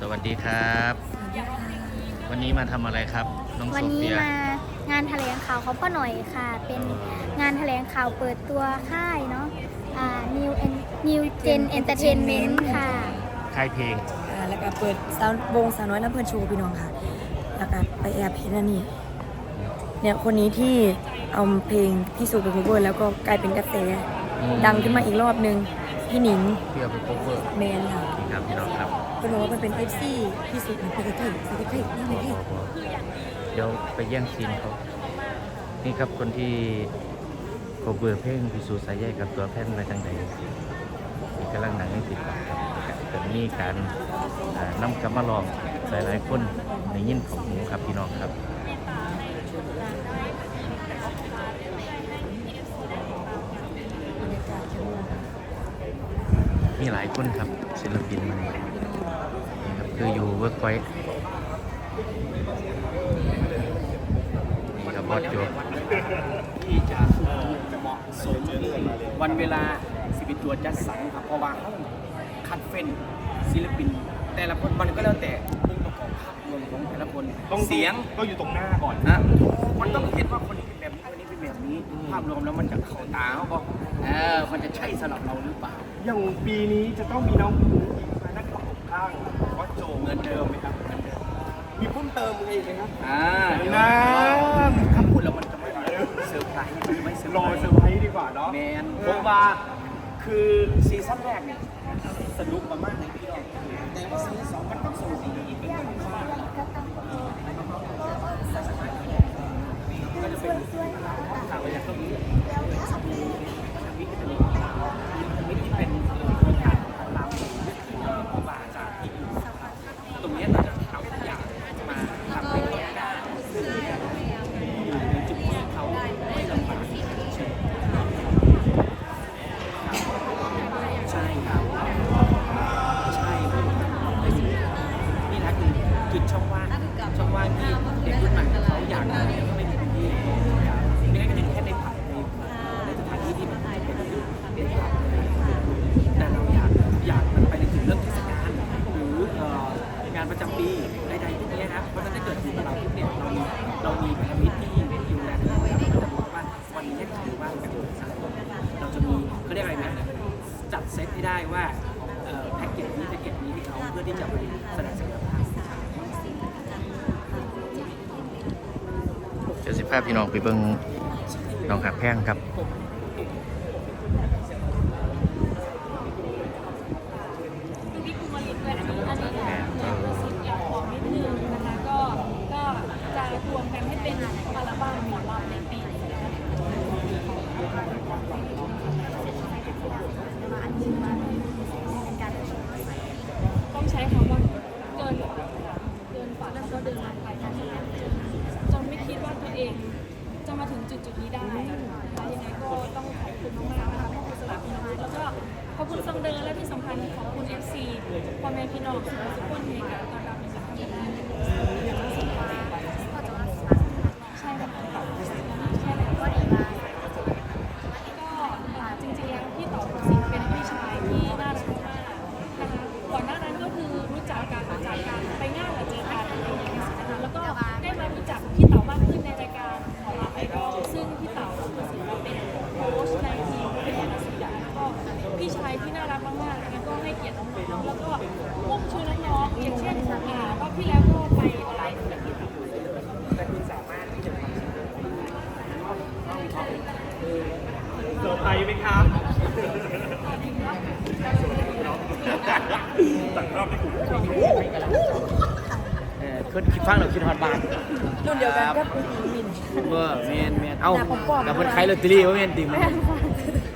สวัสดีครับ วันนี้มาทำอะไรครับ น้องวันโซนี้เฟีย มางานแถลงข่าวของพ่อหน่อยค่ะ เป็นงานแถลงข่าวเปิดตัวค่ายเนาะอ่า New En- New Gen Entertainment ค่ะ ค่ายเพลง อ่าแล้วก็เปิดสาววงสาวน้อยน้ำเพลินโชว์พี่น้องค่ะ แล้วก็ไปแอบเห็นอันนี้เนี่ยคนนี้ที่เอาเพลงพี่สุไป cover แล้วก็กลายเป็นกระแสอืม ดังขึ้นมาอีกรอบนึง พี่หนิงเพื่อไปโคเวอร์แมนค่ะ นี่ครับพี่น้องครับ เพิ่นบอกว่ามันเป็น FC พี่สุไปใกล้ๆไปใกล้ๆนี่ไม่ใกล้เดี๋ยวไปแย่งซีนเขา นี่ครับคนที่โคเวอร์เพลงพิสูจน์สายใยกับตัวแพนมาจังใดนี่กำลังหนังให้ติดตามครับแต่มีการอ่านำกลับมาลองหลายๆคนในยินของหมูครับพี่น้องครับมีหลายคนครับศิลปินมันนี่ ครับคืออยู่เวิร์กไว้นี่ครับบอสโจที่จะเหมาะสมวันเวลาสิเป็นตัวจัดสรรครับเพราะว่าเขาคัดเฟ้นศิลปิน แต่ละคนมันก็แล้วแต่องค์ประกอบภาพรวมของแต่ละคนต้องเสียงก็อยู่ตรงหน้าก่อนนะมันต้องเห็นว่าคนนี้เป็นแบบนี้คนนี้เป็นแบบนี้ภาพรวมแล้วมันจะเข้าตาเขาบอกเออมันจะใช่สำหรับเราหรือเปล่าอย่างปีนี้จะต้องมีน้องผู้หญิงมานั่งประกบข้างวัดโจเห มือนเดิมไหมครับเหมือนเดิมมีเพิ่มเติมอะไรอีกไหมครับอ่าเดี๋ยวนะถ้าพูดแล้วมันจะไม่เซอร์ไพรส์มันจะไม่เซอร์รไพอรส์เซอร์ไพรส์ดีกว่าเนาะแมนผมว่าคือซีซั่นแรกเนี่ยสนุกมากๆเลยพี่น้องแต่ว่าซีซั่นสองมันต้องสนุกอีกเป็นธรรมชาติ ให้ได้ว่าเอ่อแพ็กเกจนี้แพ็กเกจนี้ที่เขาเพื่อที่จะไปแสดงศักยภาพเดี๋ยวสิพาพี่น้องไปเบิ่งน้องหักแพงครับ พี่กุมารินด้วยอันนี้อันนี้อยากอยากกระซิบอยากบอกนิดนึงนะคะก็ก็จะรวมกันให้เป็นอัลบั้มหมอลำในปีนี้นะคะต้องใช้คำว่าเกินฝันเกินฝันแล้วก็เดินทางไปทางนี้จนไม่คิดว่าตัวเองจะ มาถึงจุดจุดๆนี้ได้นะคะยังไงก็ต้องขอบคุณมากๆนะคะขอบคุณสลับพี่น้องแล้วก็ขอบคุณซองเดอร์และที่สำคัญขอบคุณ FC พ่อแม่พี่น้องทุกคนอนรับในการทำงานใช่ค่ะใช่ค่ะก็ดีมากก็อ่าจริงๆแล้วพี่ต่อประสิทธิ์เป็นพี่ชายที่น่ารักมากนะคะก่อนหน้านั้นก็คือรู้จักกันจากการไปงานกับเจอกันอะไรอย่างเงี้ยนะคะแล้วก็ได้มารู้จักพี่เต๋ามากขึ้นในรายการของเราไอดอลซึ่งพี่เต๋าประสิทธิ์เป็นโค้ช ในทีมเป็นนักศึกษาแล้วก็พี่ชายที่น่ารักมากๆแล้วก็ให้เกียรติน้องๆแล้วก็พุ่งชูน้องๆอย่างเช่นอ่ารอบที่แล้วก็ไปไลฟ์กับพี่เต๋าเซอร์ไพรส์ไหมครับตัดรอบที่ถูกเออคิดคิดฟังเราคิดฮอดบ้านรุ่นเดียวกันกับ เมื่อแมนแมนเอ้าหน้าปอมๆ กับคนขายลอตเตอรี่ว่าแมนติม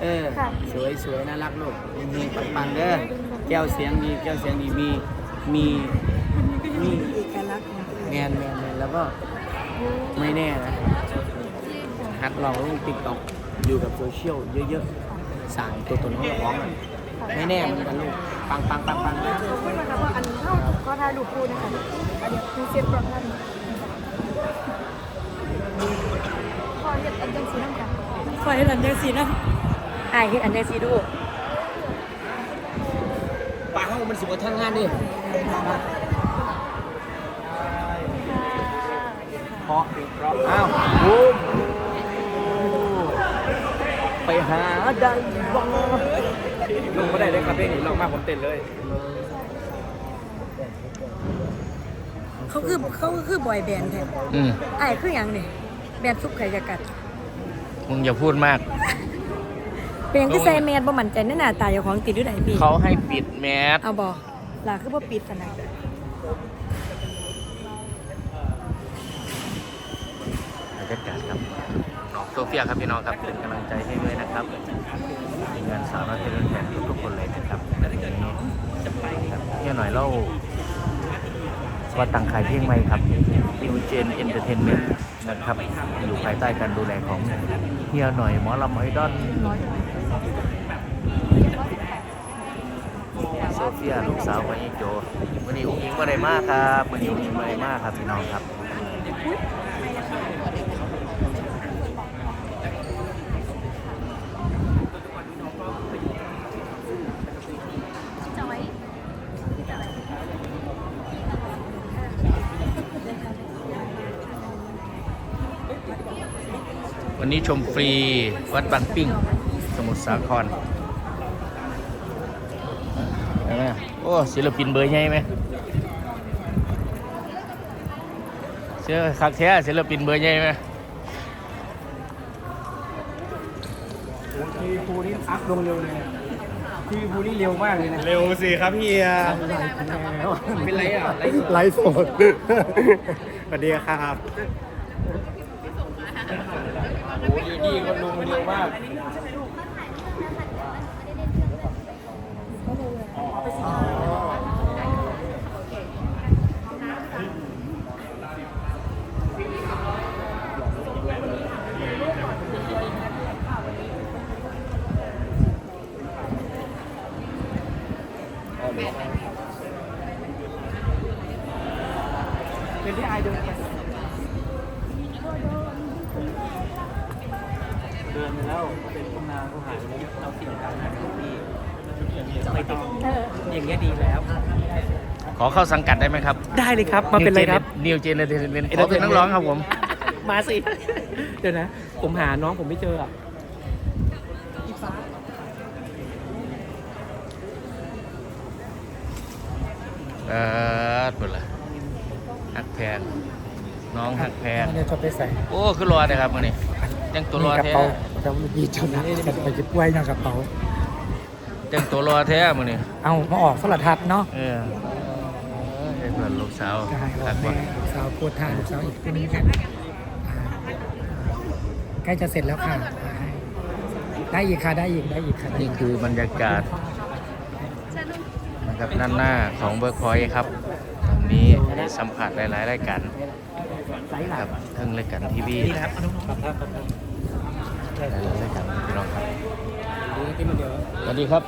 เออค่ะ สวยสวยน่ารักลูกมีปังๆเด้อแก้วเสียงดีแก้วเสียงดีมีมีมีเอกลักษณ์ของตัวเองแมนแมนแมนแล้วก็ไม่แน่นะหัดลองลงติ๊กต็อกอยู่กับโซเชียลเยอะๆสร้างตัวตนของเราของอะไม่แน่เหมือนกันลูกปังปังปังปัง ขอบคุณมากค่ะว่าอันเข้าก็ถ่ายรูปคู่นะคะอันนี้คือเซตประพันธ์ อันยังสีน้ยสีน้ำไอเห็นอันยังสีดูปากข้ามันสูงว่าทั้งงานนี่เพราะอ้าวบูมไปหาดังบ้งลงก็ได้เลยครับเพลงนี้ลองมาผมเต้นเลย เขาคือเขาคือ บอยแบนด์แท้ไอ้คืออย่างนี่แบนด์ซุปไข่จะกัด มึงอย่าพูดมาก เป็นหยังคือใส่แมสบ่มั่นใจในหน้าตาเจ้าของติดอยู่ไหนพี่เขาให้ปิดแมสเอาบ่ล่ะคือบ่ปิดซั่นน่ะบรรยากาศครับน้องโซเฟียครับพี่น้องครับเป็นกำลังใจให้ด้วยนะครับทีมงานสาวน้อยเพลินแฟนทุกๆคนเลยนะครับวันนี้ครับเนี่ยหน่อยเล่าว่าตังขายเพลงใหม่ครับ New Gen Entertainment น นะครับ อยู่ภายใต้การดูแลของเฮียหน่อยหมอลำไอดอนโซเฟียลูกสาวของอีโจวันนี้อุ้งอิงมาได้มากครับวันนี้อุ้งอิงมาได้มากครับพี่น้องครับ วันนี้ชมฟรีวัดบางปิ้ง สมุทรสาครเห็นไหมโอ้ศิลปินเบอร์ใหญ่ไหมเชื่อคักแท้ศิลปินเบอร์ใหญ่ไหมทีวีภูนี่อัพลงเร็วเลยทีวีภูนี่เร็วมากเลยนะเร็วสิครับเฮียเป็นไรอะไรไลฟ์สดสวัสดีครับโอ้ย ดีคนลงมาเร็วมากเป็นที่ไอเดิน เดินไปแล้วเป็นทุ่งนาเขาหายไปแล้วเราเสี่ยงการหาทุกที่ไม่ติดอย่างเงี้ยดีแล้วขอเข้าสังกัดได้ไหมครับได้เลยครับ มาเป็นไรครับนิวเจนเนเนขอเป็นนักร้องครับผม มาสิ เดี๋ยวนะ ผมหาน้องผมไม่เจออะเออปุ่นละหักแพงน้องหักแพงเนี่ยจะไปใส่ โอ้ คือรอเลยครับมื่อนี้ ยังตัวรอนี่กระแท้เป๋าจะมีเจ้าหน้าที่ไปจะป่วยในกระเป๋ายังตัวรอแท้มื่อนี้เอามาออกสลัดทัดเนาะเออเอ้ยเพื่อนลูกสาวใช่หักแม่ว่าลูกสาวปวดทานลูกสาวอีกคนนี้กันอ่าใกล้จะเสร็จแล้วค่ะอ่าได้อีกค่ะได้อีกได้อีกค่ะได้นี่อีกคือบรรยากาศนะครับด้านหน้าของเบอร์คอยครับตรงนี้ได้สัมผัสหลายๆรายการครับทั้งรายการทีวี นี่นะครับเอาน้องๆครับครับครับหลายๆรายการพี่น้องครับนี่ที่มันเดียวสวัสดีครับ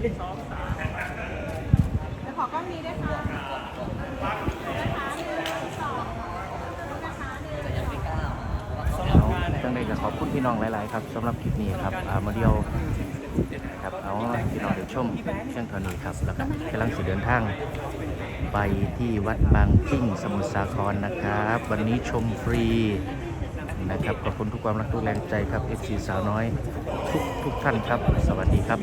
จังใดก็ขอบคุณพี่น้องหลาย ๆ ครับสำหรับคลิปนี้ครับอ่ามาเดียวครับเอาพี่น้องเดี๋ยวชมเช่นเท่านี้ครับแล้วก็กำลังสิเดินทาง ไปที่วัดบางปิ้งสมุทรสาครนะครับ วันนี้ชมฟรีนะครับขอบคุณทุกความรักทุกแรงใจครับ FC สาวน้อย ทุกทุกท่านครับ สวัสดีครับ